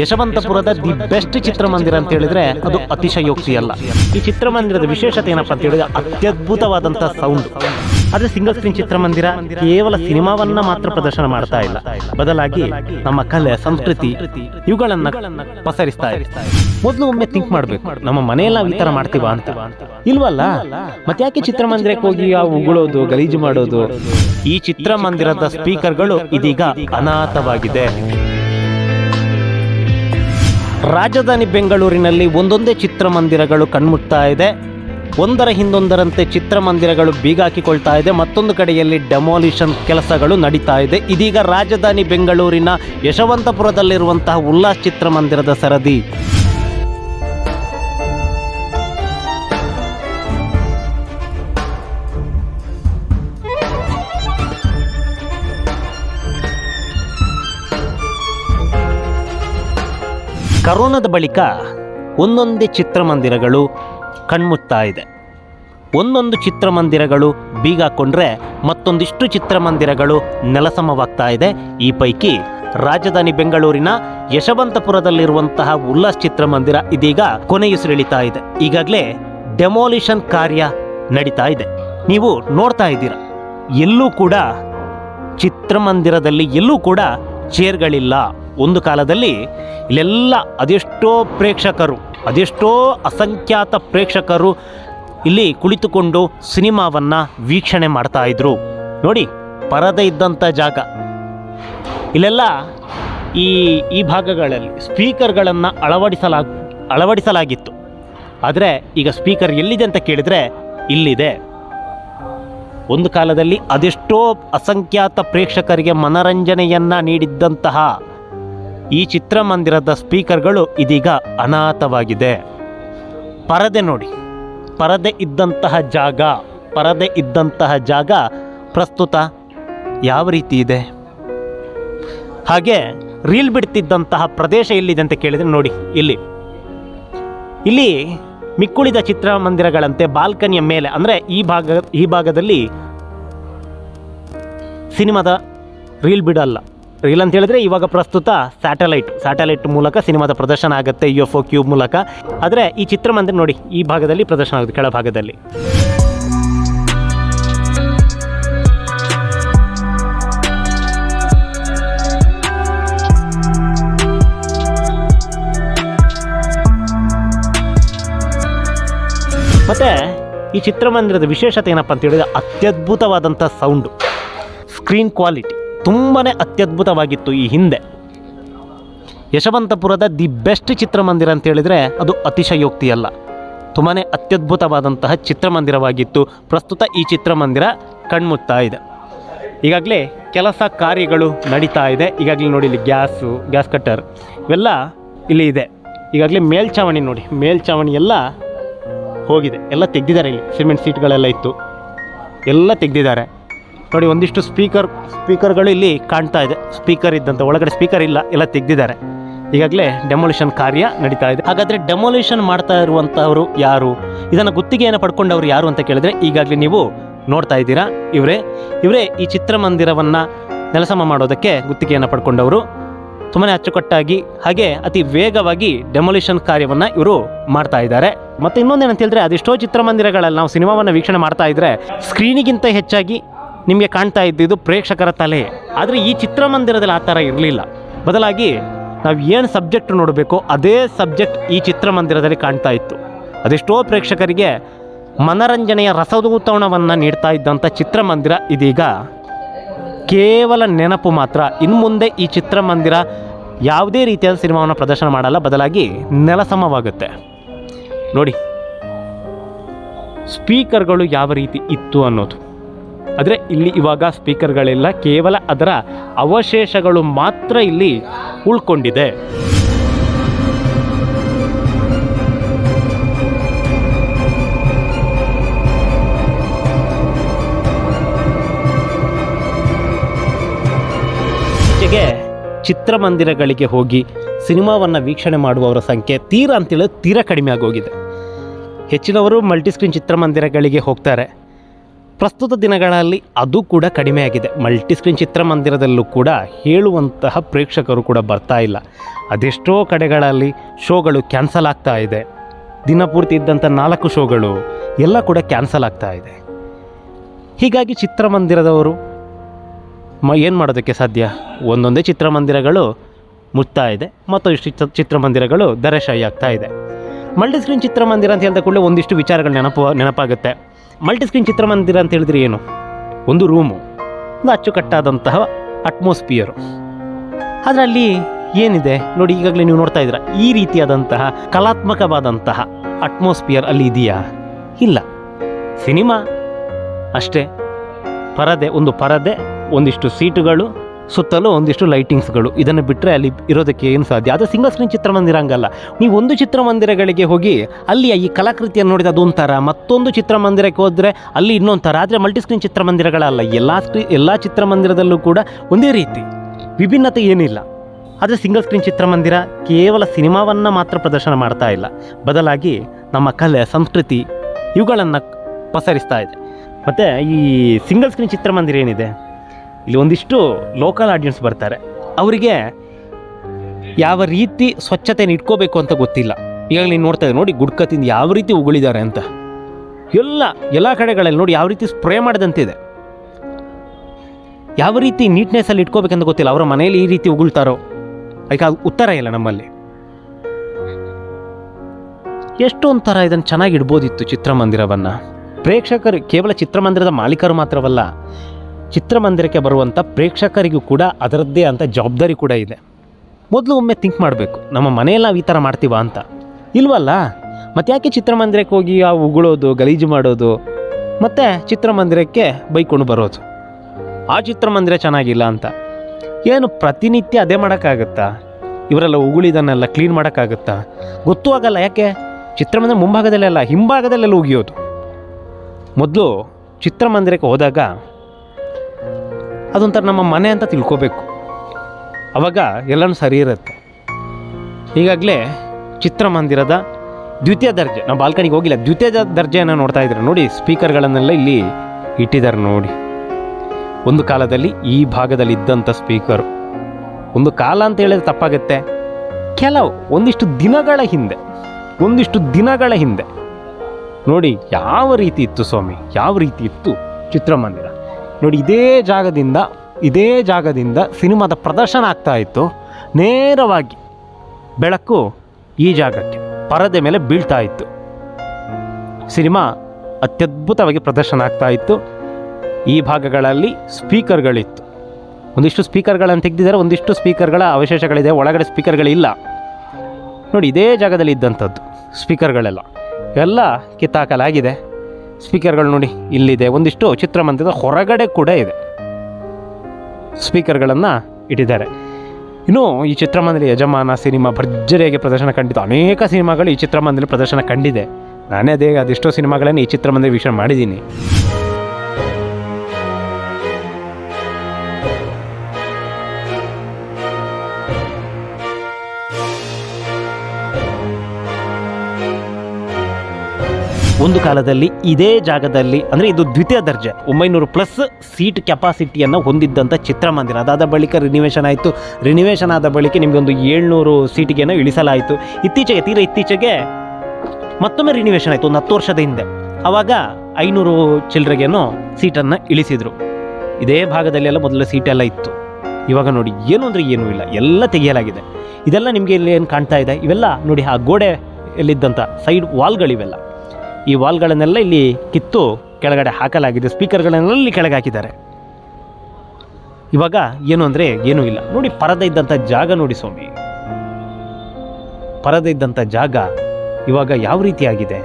ಯಶವಂತಪುರದ the best ಚಿತ್ರಮಂದಿರ ಅಂತ ಹೇಳಿದ್ರೆ ಅದು ಅತಿಶಯೋಕ್ತಿ ಅಲ್ಲ ಈ ಚಿತ್ರಮಂದಿರದ ವಿಶೇಷತೆ ಏನಪ್ಪಾ ಅಂತ ಹೇಳಿದ್ರೆ ಅತ್ಯದ್ಭುತವಾದಂತಹ ಸೌಂಡ್ ಆದ್ರೆ ಸಿಂಗಲ್ ಸ್ಕ್ರೀನ್ ಚಿತ್ರಮಂದಿರ ಕೇವಲ ಸಿನಿಮಾವನ್ನ ಮಾತ್ರ ಪ್ರದರ್ಶನ ಮಾಡ್ತಾ ಇಲ್ಲ. ಬದಲಾಗಿ ನಮ್ಮ ಕಲೆ, ಸಂಸ್ಕೃತಿ ಇವುಗಳನ್ನ ಪಸರಿಸ್ತಾ ಮೊದಲು ಒಮ್ಮೆ ಥಿಂಕ್ ಮಾಡ್ಬೇಕು. ನಮ್ಮ ಮನೆಯಲ್ಲಿ ಈ ತರ ಮಾಡ್ತೀವ ಅಂತ. ಇಲ್ವಲ್ಲ? ಮತ್ತೆ ಯಾಕೆ ಚಿತ್ರಮಂದಿರಕ್ಕೆ ಹೋಗಿ ಆ ಉಗುಳೋದು, ಗಲೀಜು ಮಾಡೋದು? ಈ ಚಿತ್ರಮಂದಿರದ ಸ್ಪೀಕರ್ಗಳು ಇದೀಗ ಅನಾಥವಾಗಿದೆ ರಾಜಧಾನಿ ಬೆಂಗಳೂರಿನಲ್ಲಿ ಒಂದೊಂದೇ ಚಿತ್ರಮಂದಿರಗಳು ಕಣ್ಮುಟ್ತಾ ಇದೆ. ಒಂದರ ಹಿಂದೊಂದರಂತೆ ಚಿತ್ರಮಂದಿರಗಳು ಬೀಗಾಕಿಕೊಳ್ತಾ ಇದೆ. ಮತ್ತೊಂದು ಕಡೆಯಲ್ಲಿ ಡೆಮಾಲಿಷನ್ ಕೆಲಸಗಳು ನಡೀತಾ ಇದೆ. ಇದೀಗ ರಾಜಧಾನಿ ಬೆಂಗಳೂರಿನ ಯಶವಂತಪುರದಲ್ಲಿರುವಂತಹ ಉಲ್ಲಾಸ್ ಚಿತ್ರಮಂದಿರದ ಸರದಿ. ಕರೋನಾದ ಬಳಿಕ ಒಂದೊಂದೇ ಚಿತ್ರಮಂದಿರಗಳು ಕಣ್ಮುತ್ತಾ ಇದೆ. ಒಂದೊಂದು ಚಿತ್ರಮಂದಿರಗಳು ಬೀಗ ಹಾಕೊಂಡ್ರೆ ಮತ್ತೊಂದಿಷ್ಟು ಚಿತ್ರಮಂದಿರಗಳು ನೆಲಸಮವಾಗ್ತಾ ಇದೆ. ಈ ಪೈಕಿ ರಾಜಧಾನಿ ಬೆಂಗಳೂರಿನ ಯಶವಂತಪುರದಲ್ಲಿರುವಂತಹ ಉಲ್ಲಾಸ್ ಚಿತ್ರಮಂದಿರ ಇದೀಗ ಕೊನೆಯುಸಿರೆಳಿತಾ ಇದೆ. ಈಗಾಗಲೇ ಡೆಮೋಲಿಷನ್ ಕಾರ್ಯ ನಡೀತಾ ಇದೆ. ನೀವು ನೋಡ್ತಾ ಇದ್ದೀರ, ಎಲ್ಲೂ ಕೂಡ ಚಿತ್ರಮಂದಿರದಲ್ಲಿ ಎಲ್ಲೂ ಕೂಡ ಚೇರ್ಗಳಿಲ್ಲ. ಒಂದು ಕಾಲದಲ್ಲಿ ಇಲ್ಲೆಲ್ಲ ಅದೆಷ್ಟೋ ಪ್ರೇಕ್ಷಕರು, ಅದೆಷ್ಟೋ ಅಸಂಖ್ಯಾತ ಪ್ರೇಕ್ಷಕರು ಇಲ್ಲಿ ಕುಳಿತುಕೊಂಡು ಸಿನಿಮಾವನ್ನು ವೀಕ್ಷಣೆ ಮಾಡ್ತಾ ಇದ್ರು. ನೋಡಿ, ಪರದೆ ಇದ್ದಂಥ ಜಾಗ. ಇಲ್ಲೆಲ್ಲ ಈ ಈ ಭಾಗಗಳಲ್ಲಿ ಸ್ಪೀಕರ್ಗಳನ್ನು ಅಳವಡಿಸಲಾಗ ಅಳವಡಿಸಲಾಗಿತ್ತು. ಆದರೆ ಈಗ ಸ್ಪೀಕರ್ ಎಲ್ಲಿದೆ ಅಂತ ಕೇಳಿದರೆ ಇಲ್ಲಿದೆ. ಒಂದು ಕಾಲದಲ್ಲಿ ಅದೆಷ್ಟೋ ಅಸಂಖ್ಯಾತ ಪ್ರೇಕ್ಷಕರಿಗೆ ಮನರಂಜನೆಯನ್ನು ನೀಡಿದ್ದಂತಹ ಈ ಚಿತ್ರಮಂದಿರದ ಸ್ಪೀಕರ್ಗಳು ಇದೀಗ ಅನಾಥವಾಗಿದೆ. ಪರದೆ ನೋಡಿ, ಪರದೆ ಇದ್ದಂತಹ ಜಾಗ, ಪರದೆ ಇದ್ದಂತಹ ಜಾಗ ಪ್ರಸ್ತುತ ಯಾವ ರೀತಿ ಇದೆ? ಹಾಗೆ ರೀಲ್ ಬಿಡ್ತಿದ್ದಂತಹ ಪ್ರದೇಶ ಎಲ್ಲಿದೆ ಅಂತ ಕೇಳಿದರೆ ನೋಡಿ, ಇಲ್ಲಿ. ಇಲ್ಲಿ ಮಿಕ್ಕುಳಿದ ಚಿತ್ರಮಂದಿರಗಳಂತೆ ಬಾಲ್ಕನಿಯ ಮೇಲೆ, ಅಂದರೆ ಈ ಭಾಗ, ಈ ಭಾಗದಲ್ಲಿ ಸಿನಿಮಾದ ರೀಲ್ ಬಿಡಲ್ಲ. ರೀಲ್ ಅಂತ ಹೇಳಿದ್ರೆ ಇವಾಗ ಪ್ರಸ್ತುತ ಸ್ಯಾಟಲೈಟ್ ಸ್ಯಾಟಲೈಟ್ ಮೂಲಕ ಸಿನಿಮಾದ ಪ್ರದರ್ಶನ ಆಗುತ್ತೆ ಯು ಎಫ್ ಕ್ಯೂಬ್ ಮೂಲಕ. ಆದರೆ ಈ ಚಿತ್ರಮಂದಿರ ನೋಡಿ, ಈ ಭಾಗದಲ್ಲಿ ಪ್ರದರ್ಶನ ಆಗುತ್ತೆ, ಕೆಳಭಾಗದಲ್ಲಿ. ಮತ್ತೆ ಈ ಚಿತ್ರಮಂದಿರದ ವಿಶೇಷತೆ ಏನಪ್ಪ ಅಂತ ಹೇಳಿದ್ರೆ ಅತ್ಯದ್ಭುತವಾದಂಥ ಸೌಂಡು ಸ್ಕ್ರೀನ್ ಕ್ವಾಲಿಟಿ ತುಂಬಾ ಅತ್ಯದ್ಭುತವಾಗಿತ್ತು ಈ ಹಿಂದೆ. ಯಶವಂತಪುರದ ದಿ ಬೆಸ್ಟ್ ಚಿತ್ರಮಂದಿರ ಅಂತ ಹೇಳಿದರೆ ಅದು ಅತಿಶಯೋಕ್ತಿಯಲ್ಲ. ತುಂಬಾ ಅತ್ಯದ್ಭುತವಾದಂತಹ ಚಿತ್ರಮಂದಿರವಾಗಿತ್ತು. ಪ್ರಸ್ತುತ ಈ ಚಿತ್ರಮಂದಿರ ಕಣ್ಮುತ್ತಾ ಇದೆ. ಈಗಾಗಲೇ ಕೆಲಸ ಕಾರ್ಯಗಳು ನಡೀತಾ ಇದೆ. ಈಗಾಗಲೇ ನೋಡಿ ಇಲ್ಲಿ ಗ್ಯಾಸು, ಗ್ಯಾಸ್ ಕಟ್ಟರ್ ಇವೆಲ್ಲ ಇಲ್ಲಿ ಇದೆ. ಈಗಾಗಲೇ ಮೇಲ್ಛಾವಣಿ ನೋಡಿ. ಮೇಲ್ಛಾವಣಿ ಎಲ್ಲ ಹೋಗಿದೆ. ಎಲ್ಲ ತೆಗೆದಿದ್ದಾರೆ ಇಲ್ಲಿ. ಸಿಮೆಂಟ್ ಸೀಟ್ಗಳೆಲ್ಲ ಇತ್ತು. ಎಲ್ಲ ತೆಗ್ದಿದ್ದಾರೆ. ನೋಡಿ, ಒಂದಿಷ್ಟು ಸ್ಪೀಕರ್ ಸ್ಪೀಕರ್ಗಳು ಇಲ್ಲಿ ಕಾಣ್ತಾ ಇದೆ. ಸ್ಪೀಕರ್ ಇದ್ದಂಥ ಒಳಗಡೆ ಸ್ಪೀಕರ್ ಇಲ್ಲ, ಎಲ್ಲ ತೆಗೆದಿದ್ದಾರೆ. ಈಗಾಗಲೇ ಡೆಮೊಲಿಷನ್ ಕಾರ್ಯ ನಡೀತಾ ಇದೆ. ಹಾಗಾದರೆ ಡೆಮೊಲಿಷನ್ ಮಾಡ್ತಾ ಇರುವಂಥವರು ಯಾರು? ಇದನ್ನು ಗುತ್ತಿಗೆಯನ್ನು ಪಡ್ಕೊಂಡವರು ಯಾರು ಅಂತ ಕೇಳಿದ್ರೆ, ಈಗಾಗಲೇ ನೀವು ನೋಡ್ತಾ ಇದ್ದೀರಾ. ಇವರೇ ಇವರೇ ಈ ಚಿತ್ರಮಂದಿರವನ್ನು ನೆಲಸಮ ಮಾಡೋದಕ್ಕೆ ಗುತ್ತಿಗೆಯನ್ನು ಪಡ್ಕೊಂಡವರು. ತುಂಬಾ ಅಚ್ಚುಕಟ್ಟಾಗಿ, ಹಾಗೆ ಅತಿ ವೇಗವಾಗಿ ಡೆಮೊಲಿಷನ್ ಕಾರ್ಯವನ್ನು ಇವರು ಮಾಡ್ತಾ ಇದ್ದಾರೆ. ಮತ್ತು ಇನ್ನೊಂದೇನಂತ ಹೇಳಿದ್ರೆ, ಅದೆಷ್ಟೋ ಚಿತ್ರಮಂದಿರಗಳಲ್ಲಿ ನಾವು ಸಿನಿಮಾವನ್ನು ವೀಕ್ಷಣೆ ಮಾಡ್ತಾ ಇದ್ರೆ ಸ್ಕ್ರೀನಿಗಿಂತ ಹೆಚ್ಚಾಗಿ ನಿಮಗೆ ಕಾಣ್ತಾ ಇದ್ದಿದ್ದು ಪ್ರೇಕ್ಷಕರ ತಲೆ. ಆದರೆ ಈ ಚಿತ್ರಮಂದಿರದಲ್ಲಿ ಆ ಥರ ಇರಲಿಲ್ಲ. ಬದಲಾಗಿ ನಾವು ಏನು ಸಬ್ಜೆಕ್ಟ್ ನೋಡಬೇಕು ಅದೇ ಸಬ್ಜೆಕ್ಟ್ ಈ ಚಿತ್ರಮಂದಿರದಲ್ಲಿ ಕಾಣ್ತಾ ಇತ್ತು. ಅದೆಷ್ಟೋ ಪ್ರೇಕ್ಷಕರಿಗೆ ಮನರಂಜನೆಯ ರಸದೂತಣವನ್ನು ನೀಡ್ತಾ ಇದ್ದಂಥ ಚಿತ್ರಮಂದಿರ ಇದೀಗ ಕೇವಲ ನೆನಪು ಮಾತ್ರ. ಇನ್ನು ಮುಂದೆ ಈ ಚಿತ್ರಮಂದಿರ ಯಾವುದೇ ರೀತಿಯಾದ ಸಿನಿಮಾವನ್ನು ಪ್ರದರ್ಶನ ಮಾಡಲ್ಲ. ಬದಲಾಗಿ ನೆಲಸಮವಾಗುತ್ತೆ. ನೋಡಿ, ಸ್ಪೀಕರ್ಗಳು ಯಾವ ರೀತಿ ಇತ್ತು ಅನ್ನೋದು. ಆದರೆ ಇಲ್ಲಿ ಇವಾಗ ಸ್ಪೀಕರ್ಗಳಿಲ್ಲ ಕೇವಲ ಅದರ ಅವಶೇಷಗಳು ಮಾತ್ರ ಇಲ್ಲಿ ಉಳ್ಕೊಂಡಿದೆ. ಜೊತೆಗೆ ಚಿತ್ರಮಂದಿರಗಳಿಗೆ ಹೋಗಿ ಸಿನಿಮಾವನ್ನು ವೀಕ್ಷಣೆ ಮಾಡುವವರ ಸಂಖ್ಯೆ ತೀರಾ ಅಂತೇಳಿ ತೀರಾ ಕಡಿಮೆ ಆಗೋಗಿದೆ. ಹೆಚ್ಚಿನವರು ಮಲ್ಟಿಸ್ಕ್ರೀನ್ ಚಿತ್ರಮಂದಿರಗಳಿಗೆ ಹೋಗ್ತಾರೆ. ಪ್ರಸ್ತುತ ದಿನಗಳಲ್ಲಿ ಅದು ಕೂಡ ಕಡಿಮೆಯಾಗಿದೆ. ಮಲ್ಟಿಸ್ಕ್ರೀನ್ ಮಲ್ಟಿ ಸ್ಕ್ರೀನ್ ಚಿತ್ರಮಂದಿರದಲ್ಲೂ ಕೂಡ ಹೇಳುವಂತಹ ಪ್ರೇಕ್ಷಕರು ಕೂಡ ಬರ್ತಾ ಇಲ್ಲ. ಅದೆಷ್ಟೋ ಕಡೆಗಳಲ್ಲಿ ಶೋಗಳು ಕ್ಯಾನ್ಸಲ್ ಆಗ್ತಾ ಇದೆ. ದಿನಪೂರ್ತಿ ಇದ್ದಂಥ ನಾಲ್ಕು ಶೋಗಳು ಎಲ್ಲ ಕೂಡ ಕ್ಯಾನ್ಸಲ್ ಆಗ್ತಾ ಇದೆ. ಹೀಗಾಗಿ ಚಿತ್ರಮಂದಿರದವರು ಮ ಏನು ಮಾಡೋದಕ್ಕೆ ಸಾಧ್ಯ? ಒಂದೊಂದೇ ಚಿತ್ರಮಂದಿರಗಳು ಮುಟ್ತಾ ಇದೆ ಮತ್ತು ಚಿತ್ರ- ಚಿತ್ರಮಂದಿರಗಳು ದರಶಾಹಿ ಆಗ್ತಾ ಇದೆ. ಮಲ್ಟಿಸ್ಕ್ರೀನ್ ಚಿತ್ರಮಂದಿರ ಅಂತ ಹೇಳಿದ ಕೂಡಲೇ ಒಂದಿಷ್ಟು ವಿಚಾರಗಳು ನೆನಪು ನೆನಪಾಗುತ್ತೆ. ಮಲ್ಟಿ ಸ್ಕ್ರೀನ್ ಚಿತ್ರಮಂದಿರ ಅಂತ ಹೇಳಿದ್ರೆ ಏನು? ಒಂದು ರೂಮು, ಒಂದು ಅಚ್ಚುಕಟ್ಟಾದಂತಹ ಅಟ್ಮೋಸ್ಫಿಯರು ಅದರಲ್ಲಿ ಏನಿದೆ? ನೋಡಿ, ಈಗಾಗಲೇ ನೀವು ನೋಡ್ತಾ ಇದ್ದೀರಾ, ಈ ರೀತಿಯಾದಂತಹ ಕಲಾತ್ಮಕವಾದಂತಹ ಅಟ್ಮಾಸ್ಫಿಯರ್ ಅಲ್ಲಿ ಇದೆಯಾ? ಇಲ್ಲ. ಸಿನಿಮಾ? ಅಷ್ಟೇ. ಪರದೆ, ಒಂದು ಪರದೆ, ಒಂದಿಷ್ಟು ಸೀಟುಗಳು ಸುತ್ತಲೂ ಒಂದಿಷ್ಟು ಲೈಟಿಂಗ್ಸ್ಗಳು ಇದನ್ನು ಬಿಟ್ಟರೆ ಅಲ್ಲಿ ಇರೋದಕ್ಕೆ ಏನು ಸಾಧ್ಯ? ಅದು ಸಿಂಗಲ್ ಸ್ಕ್ರೀನ್ ಚಿತ್ರಮಂದಿರ ಹಂಗಲ್ಲ ನೀವು ಒಂದು ಚಿತ್ರಮಂದಿರಗಳಿಗೆ ಹೋಗಿ ಅಲ್ಲಿ ಈ ಕಲಾಕೃತಿಯನ್ನು ನೋಡಿದ ಅದೊಂಥರ ಮತ್ತೊಂದು ಚಿತ್ರಮಂದಿರಕ್ಕೆ ಹೋದರೆ ಅಲ್ಲಿ ಇನ್ನೊಂದು ಥರ ಆದರೆ ಮಲ್ಟಿ ಸ್ಕ್ರೀನ್ ಚಿತ್ರಮಂದಿರಗಳಲ್ಲ. ಎಲ್ಲ ಸ್ಕ್ರೀ, ಎಲ್ಲ ಚಿತ್ರಮಂದಿರದಲ್ಲೂ ಕೂಡ ಒಂದೇ ರೀತಿ. ವಿಭಿನ್ನತೆ ಏನಿಲ್ಲ. ಆದರೆ ಸಿಂಗಲ್ ಸ್ಕ್ರೀನ್ ಚಿತ್ರಮಂದಿರ ಕೇವಲ ಸಿನಿಮಾವನ್ನು ಮಾತ್ರ ಪ್ರದರ್ಶನ ಮಾಡ್ತಾ ಇಲ್ಲ. ಬದಲಾಗಿ ನಮ್ಮ ಕಲೆ, ಸಂಸ್ಕೃತಿ ಇವುಗಳನ್ನು ಪಸರಿಸ್ತಾ ಇದೆ. ಮತ್ತು ಈ ಸಿಂಗಲ್ ಸ್ಕ್ರೀನ್ ಚಿತ್ರಮಂದಿರ ಏನಿದೆ? ಇಲ್ಲಿ ಒಂದಿಷ್ಟು ಲೋಕಲ್ ಆಡಿಯನ್ಸ್ ಬರ್ತಾರೆ. ಅವರಿಗೆ ಯಾವ ರೀತಿ ಸ್ವಚ್ಛತೆಯನ್ನು ಇಟ್ಕೋಬೇಕು ಅಂತ ಗೊತ್ತಿಲ್ಲ. ಈಗ ನೀವು ನೋಡ್ತಾ ಇದ್ದೀವಿ ನೋಡಿ ಗುಡ್ಕತ್ತಿಂದ ತಿಂದು ಯಾವ ರೀತಿ ಉಗುಳಿದ್ದಾರೆ ಅಂತ. ಎಲ್ಲ ಎಲ್ಲ ಕಡೆಗಳಲ್ಲಿ ನೋಡಿ ಯಾವ ರೀತಿ ಸ್ಪ್ರೇ ಮಾಡಿದಂತಿದೆ. ಯಾವ ರೀತಿ ನೀಟ್ನೆಸ್ಸಲ್ಲಿ ಇಟ್ಕೋಬೇಕಂತ ಗೊತ್ತಿಲ್ಲ, ಅವರ ಮನೆಯಲ್ಲಿ ಈ ರೀತಿ ಉಗುಳ್ತಾರೋ. ಅದಕ್ಕೆ ಅದು ಉತ್ತರ ಇಲ್ಲ ನಮ್ಮಲ್ಲಿ. ಎಷ್ಟೊಂದು ಥರ ಇದನ್ನು ಚೆನ್ನಾಗಿ ಇಡ್ಬೋದಿತ್ತು ಚಿತ್ರಮಂದಿರವನ್ನು. ಪ್ರೇಕ್ಷಕರು ಕೇವಲ ಚಿತ್ರಮಂದಿರದ ಮಾಲೀಕರು ಮಾತ್ರವಲ್ಲ ಚಿತ್ರಮಂದಿರಕ್ಕೆ ಬರುವಂಥ ಪ್ರೇಕ್ಷಕರಿಗೂ ಕೂಡ ಅದರದ್ದೇ ಅಂತ ಜವಾಬ್ದಾರಿ ಕೂಡ ಇದೆ. ಮೊದಲು ಒಮ್ಮೆ ಥಿಂಕ್ ಮಾಡಬೇಕು, ನಮ್ಮ ಮನೆಯಲ್ಲಿ ನಾವು ಈ ಥರ ಮಾಡ್ತೀವ ಅಂತ. ಇಲ್ವಲ್ಲ? ಮತ್ತೆ ಯಾಕೆ ಚಿತ್ರಮಂದಿರಕ್ಕೆ ಹೋಗಿ ಆ ಉಗುಳೋದು, ಗಲೀಜು ಮಾಡೋದು, ಮತ್ತು ಚಿತ್ರಮಂದಿರಕ್ಕೆ ಬೈಕೊಂಡು ಬರೋದು? ಆ ಚಿತ್ರಮಂದಿರ ಚೆನ್ನಾಗಿಲ್ಲ ಅಂತ. ಏನು ಪ್ರತಿನಿತ್ಯ ಅದೇ ಮಾಡೋಕ್ಕಾಗತ್ತಾ? ಇವರೆಲ್ಲ ಉಗುಳಿದನ್ನೆಲ್ಲ ಕ್ಲೀನ್ ಮಾಡೋಕ್ಕಾಗತ್ತಾ? ಗೊತ್ತೂ ಆಗಲ್ಲ ಯಾಕೆ? ಚಿತ್ರಮಂದಿರ ಮುಂಭಾಗದಲ್ಲೆಲ್ಲ, ಹಿಂಭಾಗದಲ್ಲೆಲ್ಲ ಉಗಿಯೋದು. ಮೊದಲು ಚಿತ್ರಮಂದಿರಕ್ಕೆ ಹೋದಾಗ ಅದೊಂಥರ ನಮ್ಮ ಮನೆ ಅಂತ ತಿಳ್ಕೋಬೇಕು. ಅವಾಗ ಎಲ್ಲನೂ ಸರಿ ಇರುತ್ತೆ. ಈಗಾಗಲೇ ಚಿತ್ರಮಂದಿರದ ದ್ವಿತೀಯ ದರ್ಜೆ, ನಾವು ಬಾಲ್ಕನಿಗೆ ಹೋಗಿಲ್ಲ, ದ್ವಿತೀಯ ದರ್ಜೆಯನ್ನು ನೋಡ್ತಾ ಇದ್ದಾರೆ ನೋಡಿ, ಸ್ಪೀಕರ್ಗಳನ್ನೆಲ್ಲ ಇಲ್ಲಿ ಇಟ್ಟಿದ್ದಾರೆ ನೋಡಿ. ಒಂದು ಕಾಲದಲ್ಲಿ ಈ ಭಾಗದಲ್ಲಿ ಇದ್ದಂಥ ಸ್ಪೀಕರು. ಒಂದು ಕಾಲ ಅಂತ ಹೇಳಿದ್ರೆ ತಪ್ಪಾಗುತ್ತೆ. ಕೆಲವು, ಒಂದಿಷ್ಟು ದಿನಗಳ ಹಿಂದೆ, ಒಂದಿಷ್ಟು ದಿನಗಳ ಹಿಂದೆ. ನೋಡಿ, ಯಾವ ರೀತಿ ಇತ್ತು ಸ್ವಾಮಿ, ಯಾವ ರೀತಿ ಇತ್ತು ಚಿತ್ರಮಂದಿರ? ನೋಡಿ, ಇದೇ ಜಾಗದಿಂದ ಇದೇ ಜಾಗದಿಂದ ಸಿನಿಮಾದ ಪ್ರದರ್ಶನ ಆಗ್ತಾ ಇತ್ತು. ನೇರವಾಗಿ ಬೆಳಕು ಈ ಜಾಗಕ್ಕೆ, ಪರದೆ ಮೇಲೆ ಬೀಳ್ತಾ ಇತ್ತು. ಸಿನಿಮಾ ಅತ್ಯದ್ಭುತವಾಗಿ ಪ್ರದರ್ಶನ ಆಗ್ತಾ ಇತ್ತು. ಈ ಭಾಗಗಳಲ್ಲಿ ಸ್ಪೀಕರ್ಗಳಿತ್ತು. ಒಂದಿಷ್ಟು ಸ್ಪೀಕರ್ಗಳನ್ನು ತೆಗೆದಿದ್ದಾರೆ, ಒಂದಿಷ್ಟು ಸ್ಪೀಕರ್ಗಳ ಅವಶೇಷಗಳಿದೆ, ಒಳಗಡೆ ಸ್ಪೀಕರ್ಗಳಿಲ್ಲ. ನೋಡಿ, ಇದೇ ಜಾಗದಲ್ಲಿ ಇದ್ದಂಥದ್ದು, ಸ್ಪೀಕರ್ಗಳೆಲ್ಲ. ಎಲ್ಲ ಕಿತ್ತಾಕಲಾಗಿದೆ. ಸ್ಪೀಕರ್ಗಳು ನೋಡಿ, ಇಲ್ಲಿದೆ. ಒಂದಿಷ್ಟು ಚಿತ್ರಮಂದಿರದ ಹೊರಗಡೆ ಕೂಡ ಇದೆ. ಸ್ಪೀಕರ್ಗಳನ್ನು ಇಟ್ಟಿದ್ದಾರೆ. ಇನ್ನು ಈ ಚಿತ್ರಮಂದಿರ ಯಜಮಾನ, ಸಿನಿಮಾ ಭರ್ಜರಿಯಾಗಿ ಪ್ರದರ್ಶನ ಕಂಡಿತು ಅನೇಕ ಸಿನಿಮಾಗಳು ಈ ಚಿತ್ರಮಂದಿರ ಪ್ರದರ್ಶನ ಕಂಡಿದೆ. ನಾನೇ ಅದೇ, ಅದೆಷ್ಟೋ ಸಿನಿಮಾಗಳನ್ನು ಈ ಚಿತ್ರಮಂದಿರ ವೀಕ್ಷಣೆ ಮಾಡಿದ್ದೀನಿ. ಒಂದು ಕಾಲದಲ್ಲಿ ಇದೇ ಜಾಗದಲ್ಲಿ, ಅಂದರೆ ಇದು ದ್ವಿತೀಯ ದರ್ಜೆ, ಒಂಬೈನೂರು ಪ್ಲಸ್ ಸೀಟ್ ಕೆಪಾಸಿಟಿಯನ್ನು ಹೊಂದಿದ್ದಂಥ ಚಿತ್ರಮಂದಿರ. ಅದಾದ ಬಳಿಕ ರಿನಿವೇಶನ್ ಆಯಿತು. ರಿನಿವೇಶನ್ ಆದ ಬಳಿಕ ನಿಮಗೆ ಒಂದು ಏಳ್ನೂರು ಸೀಟಿಗೆನೋ ಇಳಿಸಲಾಯಿತು. ಇತ್ತೀಚೆಗೆ, ತೀರಾ ಇತ್ತೀಚೆಗೆ ಮತ್ತೊಮ್ಮೆ ರಿನಿವೇಶನ್ ಆಯಿತು, ಒಂದು ಹತ್ತು ವರ್ಷದ ಹಿಂದೆ. ಆವಾಗ ಐನೂರು ಚಿಲ್ಲರೆಗೇನೋ ಸೀಟನ್ನು ಇಳಿಸಿದರು. ಇದೇ ಭಾಗದಲ್ಲೆಲ್ಲ ಮೊದಲ ಸೀಟೆಲ್ಲ ಇತ್ತು. ಇವಾಗ ನೋಡಿ, ಏನು ಅಂದರೆ ಏನೂ ಇಲ್ಲ. ಎಲ್ಲ ತೆಗೆಯಲಾಗಿದೆ. ಇದೆಲ್ಲ ನಿಮಗೆ ಇಲ್ಲಿ ಏನು ಕಾಣ್ತಾ ಇದೆ? ಇವೆಲ್ಲ ನೋಡಿ, ಆ ಗೋಡೆಯಲ್ಲಿದ್ದಂಥ ಸೈಡ್ ವಾಲ್ಗಳಿವೆಲ್ಲ ಈ ವಾಲ್ಗಳನ್ನೆಲ್ಲ ಇಲ್ಲಿ ಕಿತ್ತು ಕೆಳಗಡೆ ಹಾಕಲಾಗಿದೆ. ಸ್ಪೀಕರ್ಗಳನ್ನೆಲ್ಲ ಇಲ್ಲಿ ಕೆಳಗೆ ಹಾಕಿದ್ದಾರೆ. ಇವಾಗ ಏನು ಅಂದರೆ ಏನೂ ಇಲ್ಲ. ನೋಡಿ, ಪರದೆ ಇದ್ದಂಥ ಜಾಗ ನೋಡಿ ಸ್ವಾಮಿ. ಪರದೆ ಇದ್ದಂಥ ಜಾಗ ಇವಾಗ ಯಾವ ರೀತಿ ಆಗಿದೆ?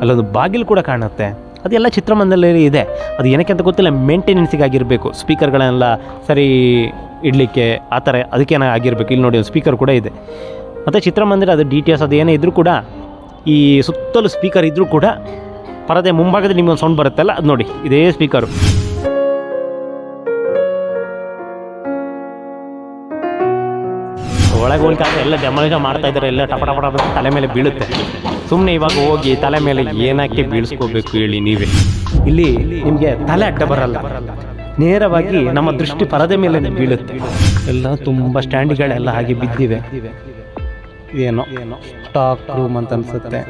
ಅಲ್ಲೊಂದು ಬಾಗಿಲು ಕೂಡ ಕಾಣುತ್ತೆ. ಅದೆಲ್ಲ ಚಿತ್ರಮಂದಿರದಲ್ಲಿ ಇದೆ. ಅದು ಏನಕ್ಕೆ ಅಂತ ಗೊತ್ತಿಲ್ಲ. ಮೇಂಟೆನೆನ್ಸಿಗಾಗಿರಬೇಕು ಸ್ಪೀಕರ್ಗಳನ್ನೆಲ್ಲ ಸರಿ ಇಡಲಿಕ್ಕೆ ಆ ಥರ ಅದಕ್ಕೆ ಆಗಿರಬೇಕು. ಇಲ್ಲಿ ನೋಡಿ, ಒಂದು ಸ್ಪೀಕರ್ ಕೂಡ ಇದೆ. ಮತ್ತು ಚಿತ್ರಮಂದಿರ, ಅದು ಡಿ ಟಿ ಎಸ್ ಅದು ಏನೇ ಇದ್ದರೂ ಕೂಡ ಈ ಸುತ್ತಲೂ ಸ್ಪೀಕರ್ ಇದ್ದರೂ ಕೂಡ ಪರದೆ ಮುಂಭಾಗದಲ್ಲಿ ನಿಮ್ಗೆ ಸೌಂಡ್ ಬರುತ್ತಲ್ಲ, ಅದು ನೋಡಿ, ಇದೇ ಸ್ಪೀಕರು ಒಳಗೆ ಹೋಗ್ಲಿಕ್ಕೆ ಎಲ್ಲ ಡೆಮಾಲಿಷ ಮಾಡ್ತಾ ಇದ್ದಾರೆ ಎಲ್ಲ ಟಪ ಟಪ ಟಪ ತಲೆ ಮೇಲೆ ಬೀಳುತ್ತೆ. ಸುಮ್ಮನೆ ಇವಾಗ ಹೋಗಿ ತಲೆ ಮೇಲೆ ಏನಕ್ಕೆ ಬೀಳಿಸ್ಕೋಬೇಕು ಹೇಳಿ ನೀವೇ. ಇಲ್ಲಿ ನಿಮಗೆ ತಲೆ ಅಡ್ಡ ಬರಲ್ಲ. ನೇರವಾಗಿ ನಮ್ಮ ದೃಷ್ಟಿ ಪರದೆ ಮೇಲೆ ಬೀಳುತ್ತೆ. ಎಲ್ಲ ತುಂಬ ಸ್ಟ್ಯಾಂಡ್ಗಳೆಲ್ಲ ಹಾಗೆ ಬಿದ್ದಿವೆ. ಏನೋ ಏನೋ ಸ್ಟಾಕ್ ರೂಮ್ ಅಂತ ಅನ್ಸುತ್ತೆ.